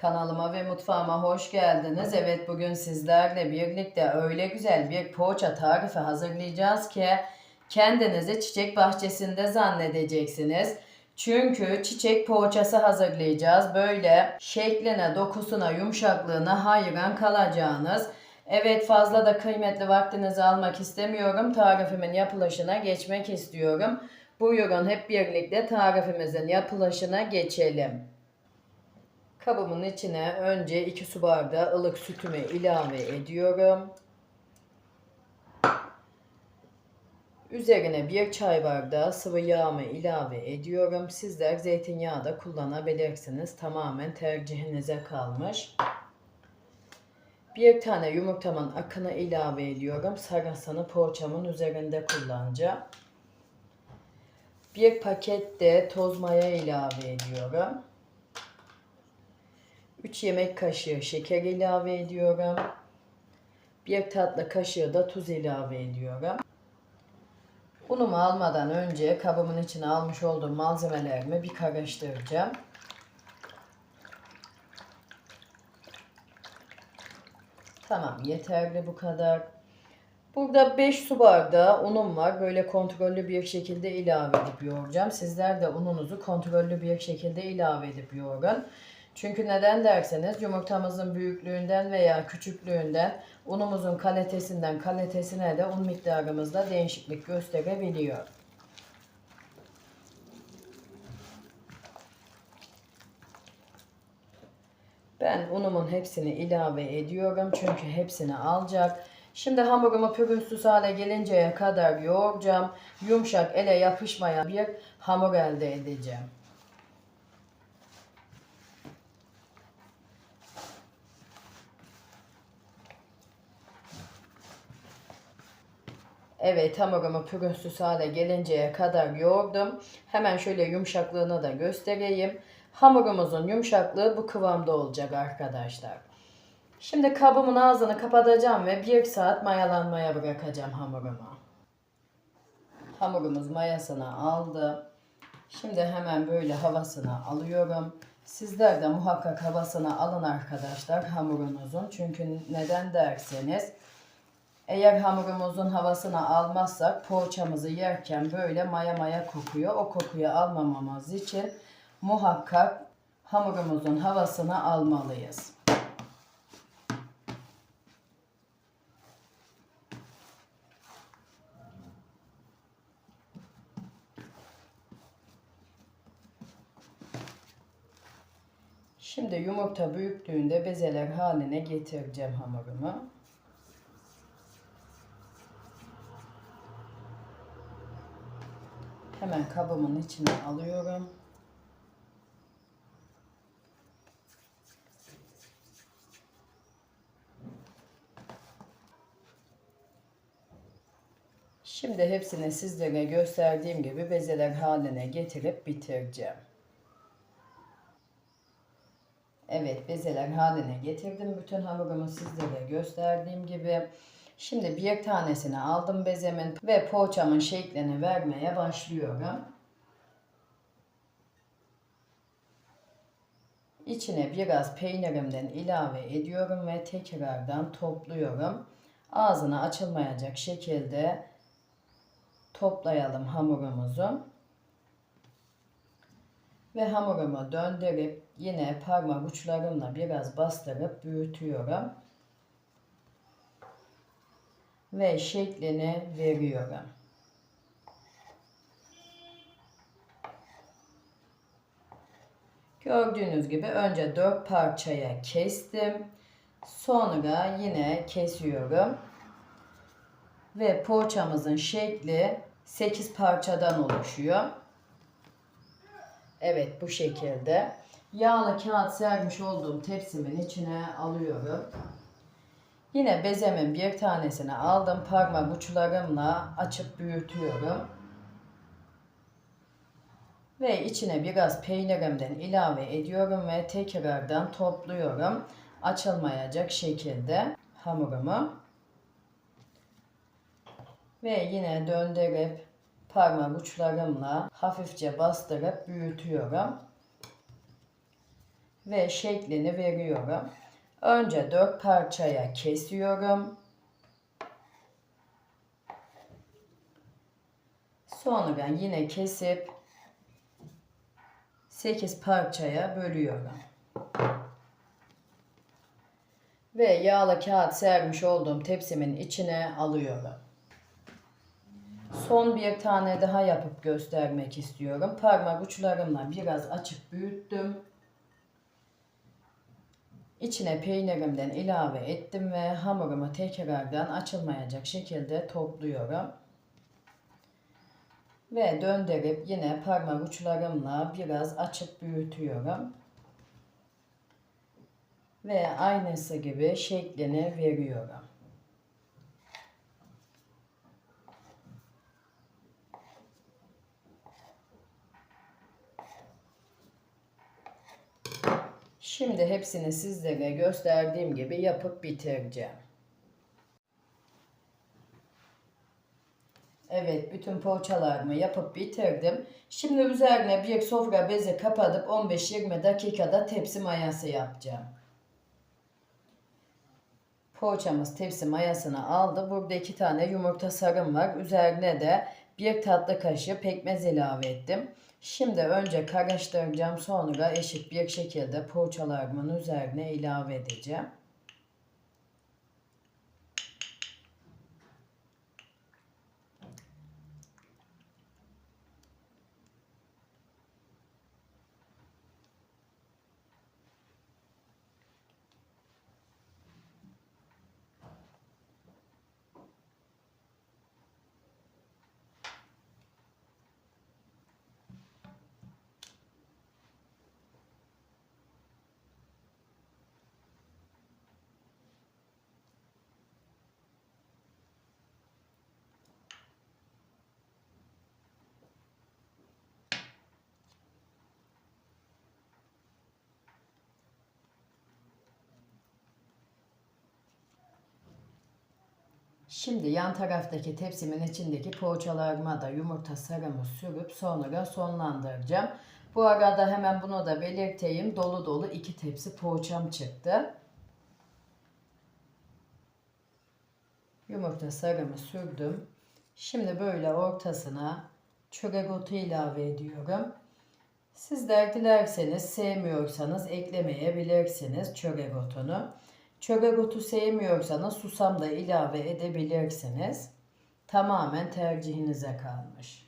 Kanalıma ve mutfağıma hoş geldiniz. Evet bugün sizlerle birlikte öyle güzel bir poğaça tarifi hazırlayacağız ki kendinizi çiçek bahçesinde zannedeceksiniz. Çünkü çiçek poğaçası hazırlayacağız. Böyle şekline, dokusuna, yumuşaklığına hayran kalacağınız. Evet fazla da kıymetli vaktinizi almak istemiyorum. Tarifimin yapılışına geçmek istiyorum. Buyurun hep birlikte tarifimizin yapılışına geçelim. Kabımın içine önce 2 su bardağı ılık sütümü ilave ediyorum. Üzerine 1 çay bardağı sıvı yağımı ilave ediyorum. Sizler zeytinyağı da kullanabilirsiniz. Tamamen tercihinize kalmış. Bir tane yumurtamın akını ilave ediyorum. Sarısını poğaçamın üzerinde kullanacağım. Bir paket de toz maya ilave ediyorum. 3 yemek kaşığı şeker ilave ediyorum. 1 tatlı kaşığı da tuz ilave ediyorum. Unumu almadan önce kabımın içine almış olduğum malzemelerimi bir karıştıracağım. Tamam yeterli bu kadar. Burada 5 su bardağı unum var. Böyle kontrollü bir şekilde ilave edip yoğuracağım. Sizler de ununuzu kontrollü bir şekilde ilave edip yoğurun. Çünkü neden derseniz yumurtamızın büyüklüğünden veya küçüklüğünden unumuzun kalitesinden kalitesine de un miktarımızda değişiklik gösterebiliyor. Ben unumun hepsini ilave ediyorum çünkü hepsini alacak. Şimdi hamurumu pürüzsüz hale gelinceye kadar yoğuracağım. Yumuşak ele yapışmayan bir hamur elde edeceğim. Evet hamurumu pürüzsüz hale gelinceye kadar yoğurdum. Hemen şöyle yumuşaklığını da göstereyim. Hamurumuzun yumuşaklığı bu kıvamda olacak arkadaşlar. Şimdi kabımın ağzını kapatacağım ve 1 saat mayalanmaya bırakacağım hamurumu. Hamurumuz mayasını aldı. Şimdi hemen böyle havasını alıyorum. Sizler de muhakkak havasını alın arkadaşlar hamurunuzun. Çünkü neden derseniz eğer hamurumuzun havasını almazsak poğaçamızı yerken böyle maya maya kokuyor. O kokuyu almamamız için muhakkak hamurumuzun havasını almalıyız. Şimdi yumurta büyüklüğünde bezeler haline getireceğim hamurumu. Hemen kabımın içine alıyorum. Şimdi hepsini sizlere gösterdiğim gibi bezeler haline getirip bitireceğim. Evet bezeler haline getirdim. Bütün hamurumu sizlere gösterdiğim gibi. Şimdi bir tanesini aldım bezemin ve poğaçamın şeklini vermeye başlıyorum. İçine biraz peynirimden ilave ediyorum ve tekrardan topluyorum. Ağzına açılmayacak şekilde toplayalım hamurumuzu. Ve hamurumu döndürüp yine parmak uçlarımla biraz bastırıp büyütüyorum ve şeklini veriyorum. Gördüğünüz gibi önce dört parçaya kestim. Sonra yine kesiyorum. Ve poğaçamızın şekli 8 parçadan oluşuyor. Evet bu şekilde. Yağlı kağıt sermiş olduğum tepsimin içine alıyorum. Yine bezemin bir tanesini aldım. Parmak uçlarımla açıp büyütüyorum. Ve içine biraz peynirimden ilave ediyorum ve tekrardan topluyorum. Açılmayacak şekilde hamurumu. Ve yine döndürüp parmak uçlarımla hafifçe bastırıp büyütüyorum. ve şeklini veriyorum. Önce dört parçaya kesiyorum. Sonra yine kesip 8 parçaya bölüyorum. Ve yağlı kağıt sermiş olduğum tepsimin içine alıyorum. Son bir tane daha yapıp göstermek istiyorum. Parmak uçlarımla biraz açık büyüttüm. İçine peynirimden ilave ettim ve hamurumu tekrardan açılmayacak şekilde topluyorum. Ve döndürüp yine parmak uçlarımla biraz açıp büyütüyorum. Ve aynısı gibi şeklini veriyorum. Şimdi hepsini sizlere gösterdiğim gibi yapıp bitireceğim. Evet, bütün poğaçalarımı yapıp bitirdim. Şimdi üzerine bir sofra bezi kapatıp 15-20 dakikada tepsi mayası yapacağım. Poğaçamız tepsi mayasını aldı. Burada iki tane yumurta sarım var. Üzerine de bir tatlı kaşığı pekmez ilave ettim. Şimdi önce karıştıracağım. Sonra eşit bir şekilde poğaçalarımın üzerine ilave edeceğim. Şimdi yan taraftaki tepsimin içindeki poğaçalarıma da yumurta sarımı sürüp sonra sonlandıracağım. Bu arada hemen bunu da belirteyim. Dolu dolu iki tepsi poğaçam çıktı. Yumurta sarımı sürdüm. Şimdi böyle ortasına çörek otu ilave ediyorum. Sizler dilerseniz sevmiyorsanız eklemeyebilirsiniz çörek otunu. Çörek otu sevmiyorsanız susam da ilave edebilirsiniz. Tamamen tercihinize kalmış.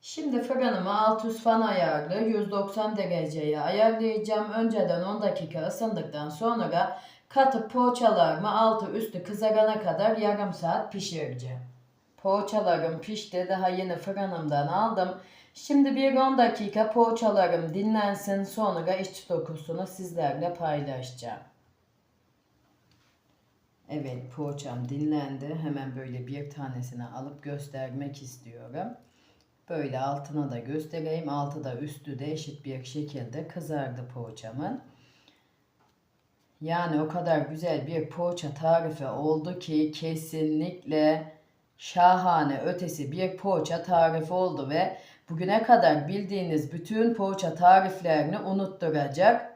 Şimdi fırınımı alt üst fan ayarlı 190 dereceye ayarlayacağım. Önceden 10 dakika ısındıktan sonra katıp poğaçalarımı altı üstü kızarana kadar yarım saat pişireceğim. Poğaçalarım pişti. Daha yeni fırınımdan aldım. Şimdi bir 10 dakika poğaçalarım dinlensin. Sonra iç dokusunu sizlerle paylaşacağım. Evet poğaçam dinlendi. Hemen böyle bir tanesini alıp göstermek istiyorum. Böyle altına da göstereyim. Altı da üstü de eşit bir şekilde kızardı poğaçamın. Yani o kadar güzel bir poğaça tarifi oldu ki kesinlikle şahane ötesi bir poğaça tarifi oldu ve bugüne kadar bildiğiniz bütün poğaça tariflerini unutturacak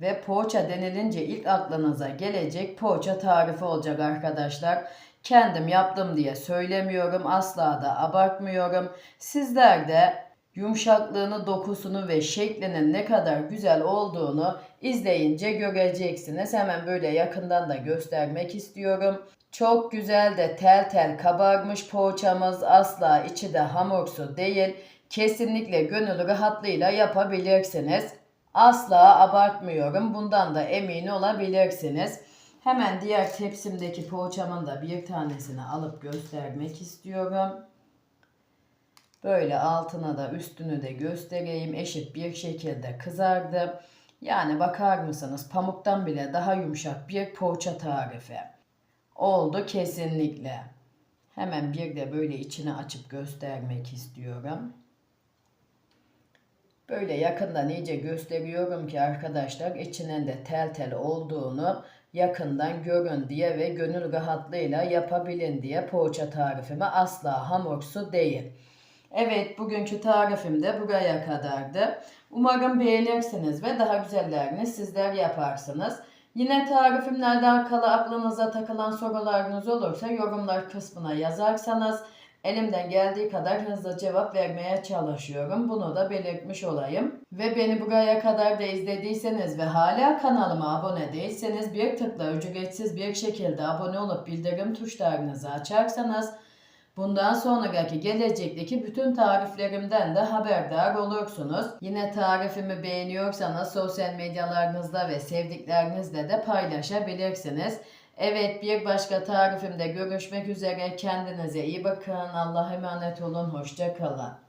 ve poğaça denilince ilk aklınıza gelecek poğaça tarifi olacak arkadaşlar. Kendim yaptım diye söylemiyorum. Asla da abartmıyorum. Sizler de yumuşaklığını, dokusunu ve şeklinin ne kadar güzel olduğunu izleyince göreceksiniz. Hemen böyle yakından da göstermek istiyorum. Çok güzel de tel tel kabarmış poğaçamız asla içi de hamursu değil. Kesinlikle gönül rahatlığıyla yapabilirsiniz. Asla abartmıyorum. Bundan da emin olabilirsiniz. Hemen diğer tepsimdeki poğaçamın da bir tanesini alıp göstermek istiyorum. Böyle altına da üstünü de göstereyim. Eşit bir şekilde kızardı. Yani bakar mısınız pamuktan bile daha yumuşak bir poğaça tarifi. Oldu kesinlikle. Hemen bir de böyle içini açıp göstermek istiyorum. Böyle yakından iyice gösteriyorum ki arkadaşlar içinin de tel tel olduğunu yakından görün diye ve gönül rahatlığıyla yapabilin diye poğaça tarifimi asla hamursu değil. Evet bugünkü tarifim de buraya kadardı. Umarım beğenirsiniz ve daha güzellerini sizler yaparsınız. Yine tarifimle alakalı aklınıza takılan sorularınız olursa yorumlar kısmına yazarsanız elimden geldiği kadar hızlı cevap vermeye çalışıyorum. Bunu da belirtmiş olayım. Ve beni buraya kadar da izlediyseniz ve hala kanalıma abone değilseniz bir tıkla ücretsiz bir şekilde abone olup bildirim tuşlarınızı açarsanız Bundan sonraki gelecekteki bütün tariflerimden de haberdar olursunuz. Yine tarifimi beğeniyorsanız sosyal medyalarınızda ve sevdiklerinizle de paylaşabilirsiniz. Evet bir başka tarifimde görüşmek üzere. Kendinize iyi bakın. Allah'a emanet olun. Hoşça kalın.